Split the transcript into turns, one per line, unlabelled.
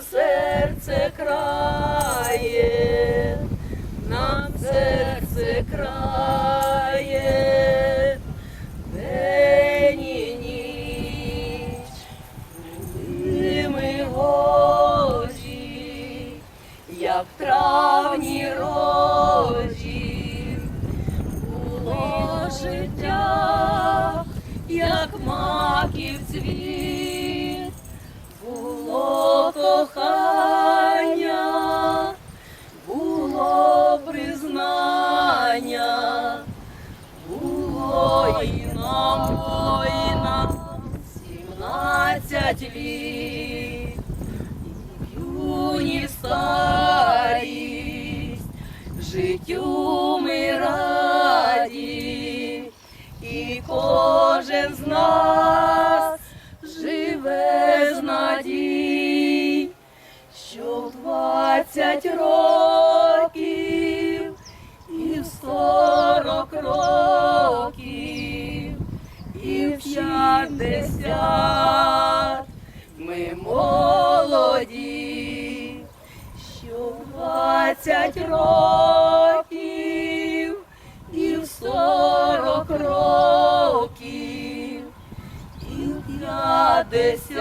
серце крає, нам серце крає, день і ніч, були ми як травні рожі, було життя, як маків цвіт. Було і нам сімнадцять літ, юні старість, життю ми раді, і кожен з нас живе з надій, що двадцять років сорок років, і в п'ятдесят ми молоді, що двадцять років і в сорок років, і в п'ятдесят